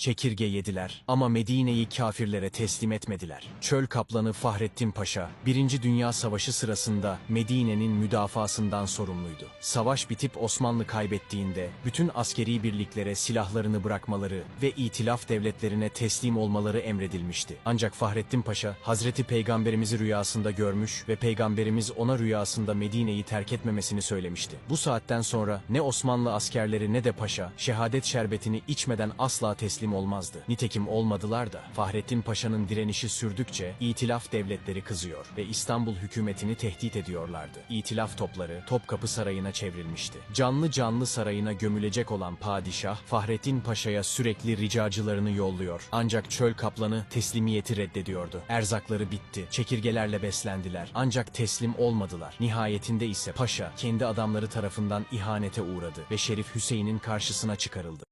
çekirge yediler ama Medine'yi kafirlere teslim etmediler. Çöl kaplanı Fahrettin Paşa, 1. Dünya Savaşı sırasında Medine'nin müdafasından sorumluydu. Savaş bitip Osmanlı kaybettiğinde bütün askeri birliklere silahlarını bırakmaları ve itilaf devletlerine teslim olmaları emredilmişti. Ancak Fahrettin Paşa, Hazreti Peygamberimizi rüyasında görmüş ve Peygamberimiz ona rüyasında Medine'yi terk etmemesini söylemişti. Bu saatten sonra ne Osmanlı askerleri ne de paşa, şehadet şerbetini içmeden asla teslim olmazdı. Nitekim olmadılar da, Fahrettin Paşa'nın direnişi sürdükçe itilaf devletleri kızıyor ve İstanbul hükümetini tehdit ediyorlardı. İtilaf topları Topkapı Sarayı'na çevrilmişti. Canlı canlı sarayına gömülecek olan padişah, Fahrettin Paşa'ya sürekli ricacılarını yolluyor. Ancak çöl kaplanı teslimiyeti reddediyordu. Erzakları bitti, çekirgelerle beslendiler. Ancak teslim olmadılar. Nihayetinde ise paşa kendi adamları tarafından ihanete uğradı ve Şerif Hüseyin'in karşısına çıkarıldı.